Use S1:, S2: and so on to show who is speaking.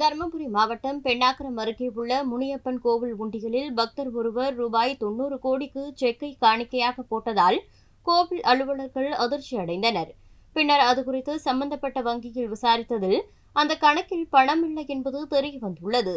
S1: தருமபுரி மாவட்டம் பெண்ணாகரம் அருகே உள்ள முனியப்பன் கோவில் உண்டியலில் பக்தர் ஒருவர் ரூபாய் தொன்னூறு கோடிக்கு செக்கை காணிக்கையாக போட்டதால் கோவில் அலுவலர்கள் அதிர்ச்சி அடைந்தனர். பின்னர் அது குறித்து சம்பந்தப்பட்ட வங்கியில் விசாரித்ததில் அந்த கணக்கில் பணம் இல்லை என்பது தெரியவந்துள்ளது.